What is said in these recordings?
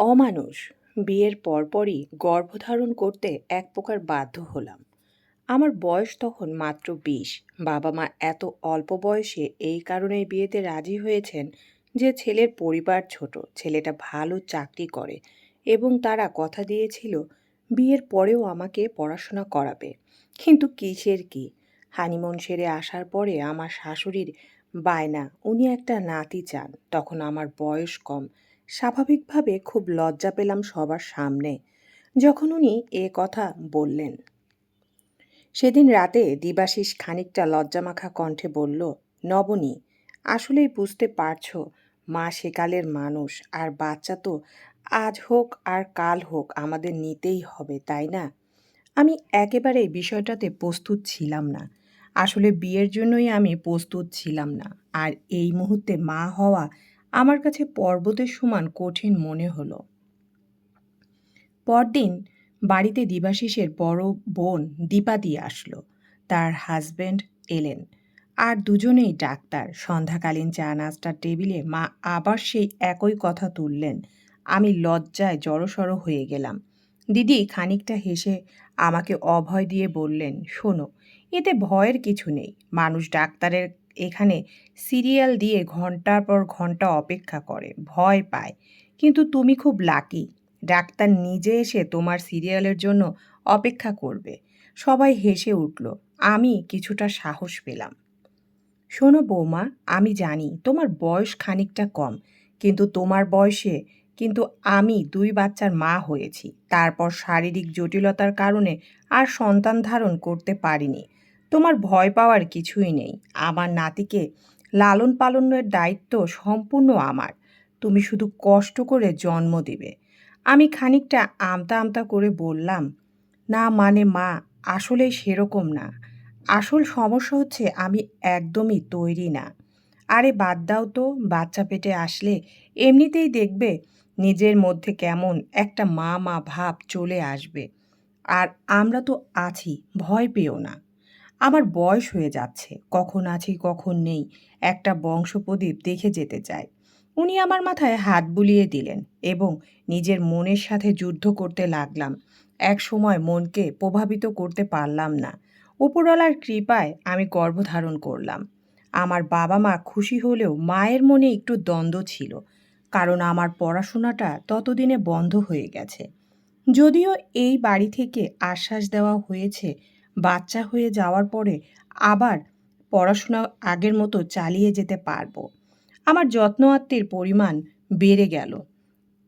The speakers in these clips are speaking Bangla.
অমানুষ। বিয়ের পরপরই গর্ভধারণ করতে এক প্রকার বাধ্য হলাম। আমার বয়স তখন মাত্র বিশ। বাবা মা এত অল্প বয়সে এই কারণেই বিয়েতে রাজি হয়েছেন যে ছেলের পরিবার ছোট, ছেলেটা ভালো চাকরি করে এবং তারা কথা দিয়েছিল, বিয়ের পরেও আমাকে পড়াশোনা করাবে। কিন্তু কিসের কি? হানিমুন সেরে আসার পরে আমার শাশুড়ির বায়না, উনি একটা নাতি চান, তখন আমার বয়স কম। স্বাভাবিকভাবে খুব লজ্জা পেলাম সবার সামনে, যখন উনি এ কথা বললেন। সেদিন রাতে দিবাশিস খানিকটা লজ্জামাখা কণ্ঠে বলল, নবনী, আসলেই বুঝতে পারছ, মা সেকালের মানুষ, আর বাচ্চা তো আজ হোক আর কাল হোক আমাদের নিতেই হবে, তাই না? আমি একেবারে বিষয়টাতে প্রস্তুত ছিলাম না। আসলে বিয়ের জন্যই আমি প্রস্তুত ছিলাম না, আর এই মুহূর্তে মা হওয়া আমার কাছে পর্বতের সমান কঠিন মনে হলো। পরদিন বাড়িতে দিবাশিসের বড় বোন দীপাদি আসলো। তার হাজব্যান্ড এলেন। আর দুজনেই ডাক্তার। সন্ধ্যাকালীন চা নাস্তার টেবিলে মা আবার সেই একই কথা তুললেন। আমি লজ্জায় জড়সড় হয়ে গেলাম। দিদি খানিকটা হেসে আমাকে অভয় দিয়ে বললেন, শোনো, এতে ভয়ের কিছু নেই। মানুষ ডাক্তারের এখানে সিরিয়াল দিয়ে ঘণ্টার পর ঘণ্টা অপেক্ষা করে, ভয় পায়। কিন্তু তুমি খুব লাকি ডাক্তার নিজে এসে তোমার সিরিয়ালের জন্য অপেক্ষা করবে। সবাই হেসে উঠল, আমি কিছুটা সাহস পেলাম। শোনো বৌমা, আমি জানি তোমার বয়স খানিকটা কম, কিন্তু তোমার বয়সে কিন্তু আমি দুই বাচ্চার মা হয়েছি। তারপর শারীরিক জটিলতার কারণে আর সন্তান ধারণ করতে পারিনি। তোমার ভয় পাওয়ার কিছুই নেই। আমার নাতিকে লালন পালনের দায়িত্ব সম্পূর্ণ আমার। তুমি শুধু কষ্ট করে জন্ম দিবে। আমি খানিকটা আমতা আমতা করে বললাম, না মানে মা আসলে সেরকম না। আসল সমস্যা হচ্ছে আমি একদমই তৈরি না। আরে বাদ দাও তো, বাচ্চা পেটে আসলে এমনিতেই দেখবে নিজের মধ্যে কেমন একটা মা মা ভাব চলে আসবে। আর আমরা তো আছি, ভয় পেও না। আমার বয়স হয়ে যাচ্ছে, কখন আছি, কখন নেই, একটা বংশপ্রদীপ দেখে যেতে চাই। উনি আমার মাথায় হাত বুলিয়ে দিলেন এবং নিজের মনের সাথে যুদ্ধ করতে লাগলাম। এক সময় মনকে প্রভাবিত করতে পারলাম না। উপরওয়ালার কৃপায় আমি গর্ভধারণ করলাম। আমার বাবা মা খুশি হলেও মায়ের মনে একটু দ্বন্দ্ব ছিল, কারণ আমার পড়াশোনাটা ততদিনে বন্ধ হয়ে গেছে। যদিও এই বাড়ি থেকে আশ্বাস দেওয়া হয়েছে বাচ্চা হয়ে যাওয়ার পরে আবার পড়াশোনা আগের মতো চালিয়ে যেতে পারব। আমার যত্ন আত্মীর পরিমাণ বেড়ে গেল।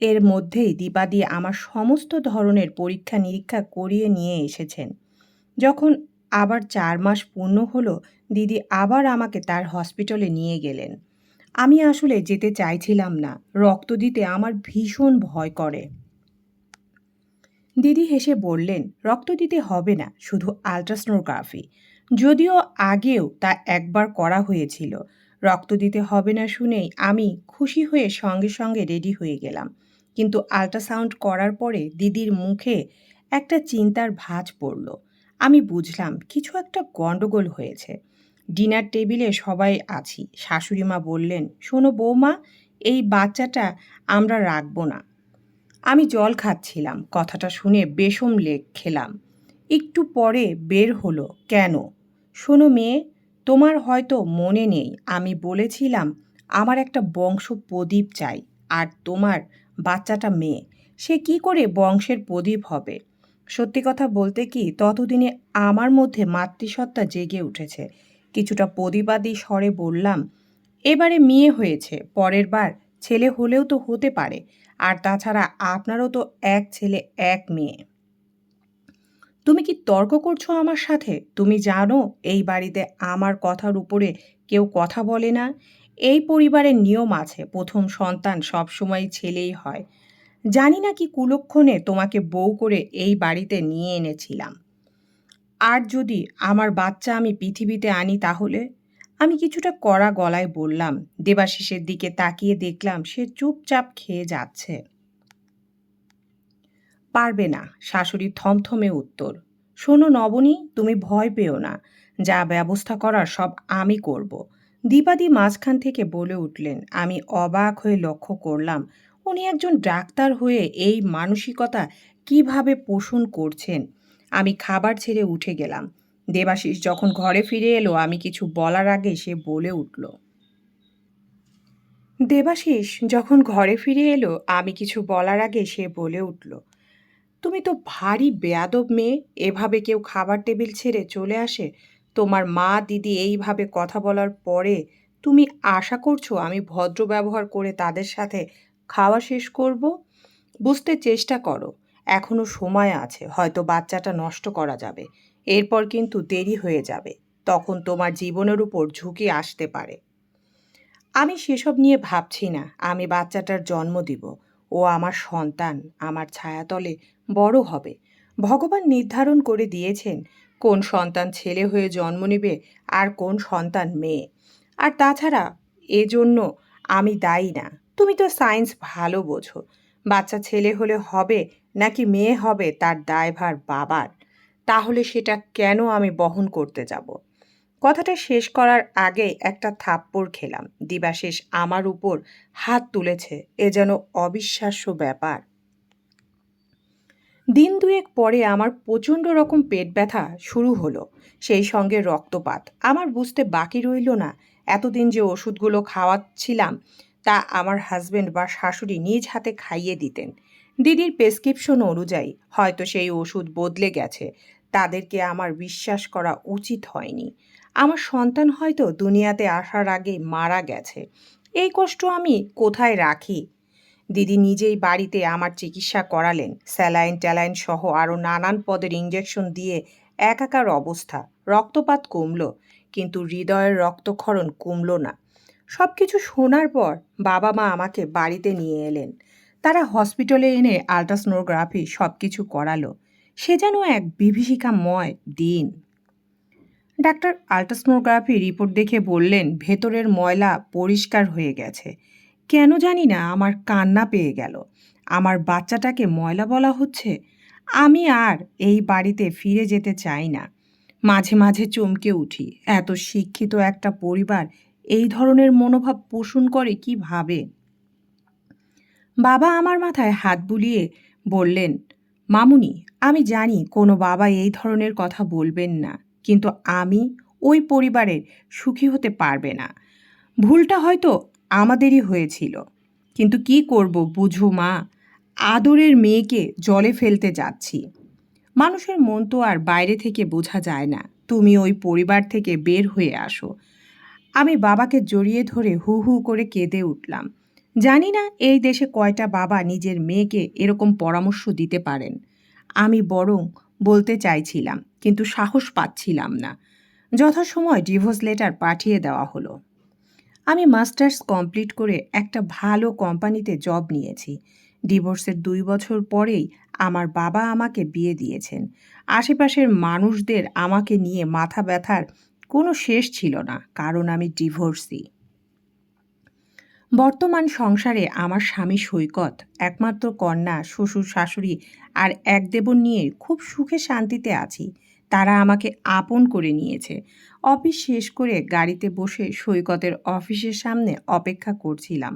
এর মধ্যেই দীপাদি আমার সমস্ত ধরনের পরীক্ষা নিরীক্ষা করিয়ে নিয়ে এসেছেন। যখন আবার চার মাস পূর্ণ হলো, দিদি আবার আমাকে তার হসপিটালে নিয়ে গেলেন। আমি আসলে যেতে চাইছিলাম না। রক্ত দিতে আমার ভীষণ ভয় করে। দিদি হেসে বললেন, রক্ত দিতে হবে না, শুধু আলট্রাসনোগ্রাফি। যদিও আগেও তা একবার করা হয়েছিল। রক্ত দিতে হবে না শুনেই আমি খুশি হয়ে সঙ্গে সঙ্গে রেডি হয়ে গেলাম। কিন্তু আল্ট্রাসাউন্ড করার পরে দিদির মুখে একটা চিন্তার ভাঁজ পড়ল। আমি বুঝলাম, কিছু একটা গণ্ডগোল হয়েছে। ডিনার টেবিলে সবাই আছি। শাশুড়ি মা বললেন, শোনো বৌমা, এই বাচ্চাটা আমরা রাখব না। আমি জল খাচ্ছিলাম, কথাটা শুনে বেশম লেগ খেলাম। একটু পরে বের হলো, কেন? শোনো মেয়ে, তোমার হয়তো মনে নেই, আমি বলেছিলাম আমার একটা বংশ প্রদীপ চাই, আর তোমার বাচ্চাটা মেয়ে। সে কি করে বংশের প্রদীপ হবে? সত্যি কথা বলতে কি, ততদিনে আমার মধ্যে মাতৃসত্তা জেগে উঠেছে। কিছুটা প্রদীপাদি স্বরে বললাম, এবারে মেয়ে হয়েছে, পরের বার ছেলে হলেও তো হতে পারে। আর তাছাড়া আপনারও তো এক ছেলে, এক মেয়ে। তুমি কি তর্ক করছ আমার সাথে? তুমি জানো এই বাড়িতে আমার কথার উপরে কেউ কথা বলে না? এই পরিবারের নিয়ম আছে, প্রথম সন্তান সবসময় ছেলেই হয়। জানি না কি কুলক্ষণে তোমাকে বউ করে এই বাড়িতে নিয়ে এনেছিলাম। আর যদি আমার বাচ্চা আমি পৃথিবীতে আনি তাহলে? আমি কিছুটা কড়া গলায় বললাম, দেবাশিসের দিকে তাকিয়ে দেখলাম সে চুপচাপ খেয়ে যাচ্ছে। পারবে না, শাশুড়ি থমথমে উত্তর। শোনো নবনী, তুমি ভয় পেও না। যা ব্যবস্থা করার সব আমি করব। দীপাদি মাঝখান থেকে বলে উঠলেন, আমি অবাক হয়ে লক্ষ্য করলাম, উনি একজন ডাক্তার হয়ে এই মানসিকতা কীভাবে পোষণ করছেন। আমি খাবার ছেড়ে উঠে গেলাম। দেবাশিস যখন ঘরে ফিরে এলো, আমি কিছু বলার আগে সে বলে উঠল, দেবাশিস, যখন ঘরে ফিরে এলো, আমি কিছু বলার আগে সে বলে উঠল, তুমি তো ভারী বেয়াদব মেয়ে, এভাবে কেউ খাবার টেবিল ছেড়ে চলে আসে, তোমার মা দিদি এইভাবে কথা বলার পরে তুমি আশা করছ আমি ভদ্র ব্যবহার করে তাদের সাথে খাওয়া শেষ করব? বুঝতে চেষ্টা করো, এখনও সময় আছে, হয়তো বাচ্চাটা নষ্ট করা যাবে এরপর কিন্তু দেরি হয়ে যাবে। তখন তোমার জীবনের উপর ঝুঁকি আসতে পারে। আমি সেসব নিয়ে ভাবছি না। আমি বাচ্চাটার জন্ম দিব। ও আমার সন্তান। আমার ছায়াতলে বড় হবে। ভগবান নির্ধারণ করে দিয়েছেন কোন সন্তান ছেলে হয়ে জন্ম নেবে আর কোন সন্তান মেয়ে। আর তাছাড়া এজন্য আমি দায়ী না। তুমি তো সায়েন্স ভালো বোঝো। বাচ্চা ছেলে হলে হবে নাকি মেয়ে হবে তার দায়ভার বাবার। তাহলে সেটা কেন আমি বহন করতে যাব? কথাটা শেষ করার আগে একটা থাপ্পড় খেলাম। দিবাশেষ আমার উপর হাত তুলেছে, এ যেন অবিশ্বাস্য ব্যাপার। দিন দুয়েক পরে আমার প্রচণ্ড রকম পেট ব্যথা শুরু হলো, সেই সঙ্গে রক্তপাত। আমার বুঝতে বাকি রইল না, এতদিন যে ওষুধগুলো খাওয়াচ্ছিলাম তা আমার হাজব্যান্ড বা শাশুড়ি নিজ হাতে খাইয়ে দিতেন। দিদির প্রেসক্রিপশন অনুযায়ী হয়তো সেই ওষুধ বদলে গেছে। তাদেরকে আমার বিশ্বাস করা উচিত হয়নি। আমার সন্তান হয়তো দুনিয়াতে আসার আগে মারা গেছে। এই কষ্ট আমি কোথায় রাখি? দিদি নিজেই বাড়িতে আমার চিকিৎসা করালেন। স্যালাইন ট্যালাইন সহ আরও নানান পদের ইঞ্জেকশন দিয়ে একাকার অবস্থা। রক্তপাত কমল, কিন্তু হৃদয়ের রক্তক্ষরণ কমল না। সব কিছু শোনার পর বাবা মা আমাকে বাড়িতে নিয়ে এলেন। তারা হসপিটালে এনে আলট্রাসোনোগ্রাফি সব কিছু করালো। সে যেন এক বিভীষিকাময় দিন। ডাক্তার আলট্রাসোনোগ্রাফি রিপোর্ট দেখে বললেন, ভেতরের ময়লা পরিষ্কার হয়ে গেছে। কেন জানি না, আমার কান্না পেয়ে গেল। আমার বাচ্চাটাকে ময়লা বলা হচ্ছে? আমি আর এই বাড়িতে ফিরে যেতে চাই না। মাঝে মাঝে চমকে উঠি। এত শিক্ষিত একটা পরিবার এই ধরনের মনোভাব পোষণ করে কীভাবে বাবা আমার মাথায় হাত বুলিয়ে বললেন, মামুনি, আমি জানি কোনো বাবা এই ধরনের কথা বলবেন না, কিন্তু আমি ওই পরিবারের সুখী হতে পারবে না। ভুলটা হয়তো আমাদেরই হয়েছিল। কিন্তু কি করব বুঝো মা, আদরের মেয়েকে জলে ফেলতে যাচ্ছি। মানুষের মন তো আর বাইরে থেকে বোঝা যায় না, তুমি ওই পরিবার থেকে বের হয়ে আসো। আমি বাবাকে জড়িয়ে ধরে হু হু করে কেঁদে উঠলাম। জানি না এই দেশে কয়টা বাবা নিজের মেয়েকে এরকম পরামর্শ দিতে পারেন। আমি বরং বলতে চাইছিলাম, কিন্তু সাহস পাচ্ছিলাম না। যথাসময় ডিভোর্স লেটার পাঠিয়ে দেওয়া হলো। আমি মাস্টার্স কমপ্লিট করে একটা ভালো কোম্পানিতে জব নিয়েছি। ডিভোর্সের দুই বছর পরেই আমার বাবা আমাকে বিয়ে দিয়েছেন। আশেপাশের মানুষদের আমাকে নিয়ে মাথা ব্যথার কোনো শেষ ছিল না, কারণ আমি ডিভোর্সি। বর্তমান সংসারে আমার স্বামী সৈকত, একমাত্র কন্যা, শ্বশুর, শাশুড়ি আর এক দেবর নিয়ে খুব সুখে শান্তিতে আছি। তারা আমাকে আপন করে নিয়েছে। অফিস শেষ করে গাড়িতে বসে সৈকতের অফিসের সামনে অপেক্ষা করছিলাম।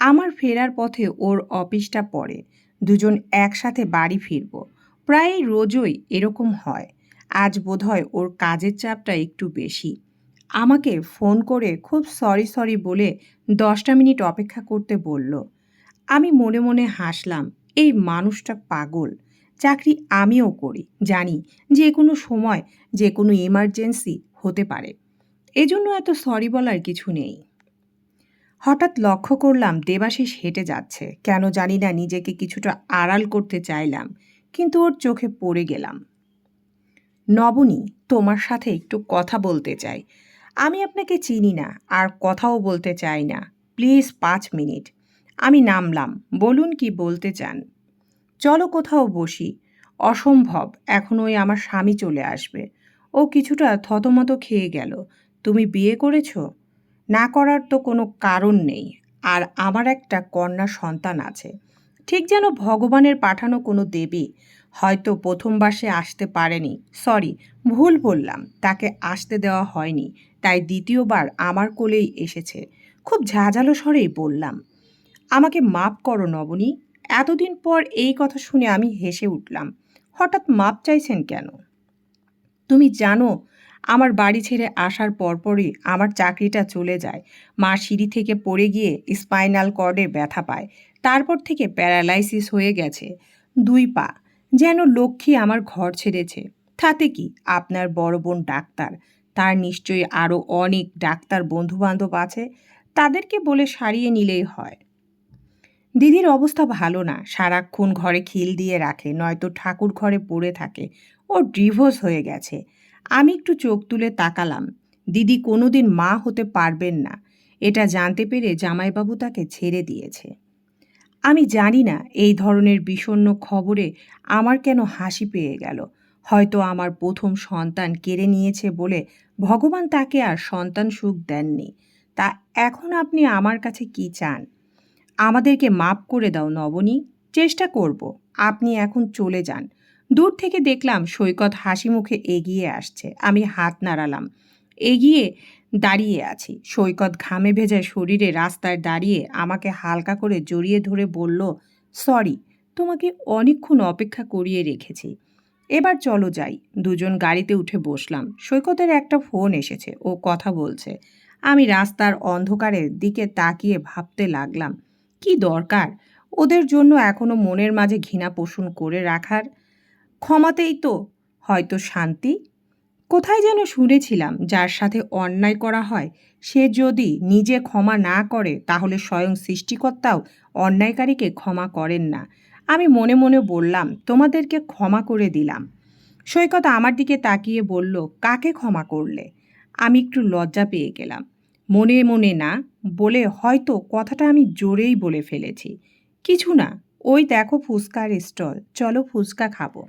আমার ফেরার পথে ওর অফিসটা পড়ে। দুজন একসাথে বাড়ি ফিরব। প্রায় রোজই এরকম হয়। আজ বোধহয় ওর কাজের চাপটা একটু বেশি। আমাকে ফোন করে খুব সরি সরি বলে দশটা মিনিট অপেক্ষা করতে বলল। আমি মনে মনে হাসলাম, এই মানুষটা পাগল। চাকরি আমিও করি, জানি যে কোনো সময় যে কোনো ইমার্জেন্সি হতে পারে। এজন্য এত সরি বলার কিছু নেই। হঠাৎ লক্ষ্য করলাম দেবাশিস হেঁটে যাচ্ছে। কেন জানি না নিজেকে কিছুটা আড়াল করতে চাইলাম, কিন্তু ওর চোখে পড়ে গেলাম। নবনী, তোমার সাথে একটু কথা বলতে চাই। আমি আপনাকে চিনি না আর কথাও বলতে চাই না। প্লিজ পাঁচ মিনিট। আমি নামলাম। বলুন কি বলতে চান? চলো কোথাও বসি। অসম্ভব, এখন ওই আমার স্বামী চলে আসবে। ও কিছুটা থতমত খেয়ে গেল। তুমি বিয়ে করেছ? না করার তো কোনো কারণ নেই। আর আমার একটা কন্যা সন্তান আছে। ঠিক যেন ভগবানের পাঠানো কোনো দেবী হয়তো প্রথমবার সে আসতে পারেনি। সরি, ভুল বললাম। তাকে আসতে দেওয়া হয়নি। তাই দ্বিতীয়বার আমার কোলেই এসেছে। খুব ঝাঁঝালো স্বরেই বললাম, আমাকে মাপ করো নবনী। এতদিন পর এই কথা শুনে আমি হেসে উঠলাম, হঠাৎ মাপ চাইছেন কেন? তুমি জানো, আমার বাড়ি ছেড়ে আসার পরপরই আমার চাকরিটা চলে যায়। মা সিঁড়ি থেকে পড়ে গিয়ে স্পাইনাল কর্ডে ব্যথা পায়। তারপর থেকে প্যারালাইসিস হয়ে গেছে। দুই পা, যেন লক্ষ্মী আমার ঘর ছেড়েছে। তাতে কি আপনার বড় বোন ডাক্তার? তার নিশ্চয়ই আরও অনেক ডাক্তার বন্ধুবান্ধব আছে, তাদেরকে বলে সারিয়ে নিলেই হয়। দিদির অবস্থা ভালো না, সারাক্ষণ ঘরে খিল দিয়ে রাখে, নয়তো ঠাকুর ঘরে পড়ে থাকে। ও ডিভোর্স হয়ে গেছে। আমি একটু চোখ তুলে তাকালাম। দিদি কোনোদিন মা হতে পারবেন না। এটা জানতে পেরে জামাইবাবু তাকে ছেড়ে দিয়েছে। আমি জানি না এই ধরনের বিষণ্ণ খবরে আমার কেন হাসি পেয়ে গেল। হয়তো আমার প্রথম সন্তান কেড়ে নিয়েছে বলে ভগবান তাকে আর সন্তান সুখ দেননি। তা এখন আপনি আমার কাছে কি চান? আমাদেরকে মাপ করে দাও নবনী, চেষ্টা করব। আপনি এখন চলে যান। দূর থেকে দেখলাম সৈকত হাসি মুখে এগিয়ে আসছে। আমি হাত নাড়ালাম। এগিয়ে দাঁড়িয়ে আছি। সৈকত ঘামে ভেজা শরীরে রাস্তায় দাঁড়িয়ে আমাকে হালকা করে জড়িয়ে ধরে বলল, সরি, তোমাকে অনেকক্ষণ অপেক্ষা করিয়ে রেখেছি। এবার চলো যাই। দুজন গাড়িতে উঠে বসলাম। সৈকতের একটা ফোন এসেছে। ও কথা বলছে। আমি রাস্তার অন্ধকারের দিকে তাকিয়ে ভাবতে লাগলাম, কি দরকার? ওদের জন্য এখনও মনের মাঝে ঘৃণা পোষণ করে রাখার ক্ষমাতেই তো। হয়তো শান্তি? কোথায় যেন শুনেছিলাম, যার সাথে অন্যায় করা হয়, সে যদি নিজে ক্ষমা না করে, তাহলে স্বয়ং সৃষ্টিকর্তাও অন্যায়কারীকে ক্ষমা করেন না। আমি মনে মনে বললাম, তোমাদেরকে ক্ষমা করে দিলাম। সৈকত আমার দিকে তাকিয়ে বলল, কাকে ক্ষমা করলে? আমি একটু লজ্জা পেয়ে গেলাম। মনে মনে না বলে হয়তো কথাটা আমি জোরেই বলে ফেলেছি। কিছু না, ওই দেখো ফুচকার স্টল, চলো ফুচকা খাব।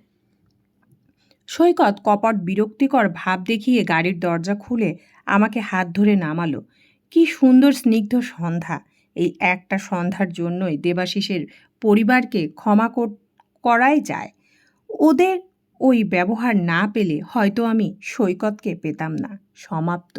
সৈকত কপট বিরক্তিকর ভাব দেখিয়ে গাড়ির দরজা খুলে আমাকে হাত ধরে নামালো। কি সুন্দর স্নিগ্ধ সন্ধ্যা। এই একটা সন্ধ্যার জন্যই দেবাশিসের পরিবারকে ক্ষমা করাই যায়। ওদের ওই ব্যবহার না পেলে হয়তো আমি সৈকতকে পেতাম না। সমাপ্ত।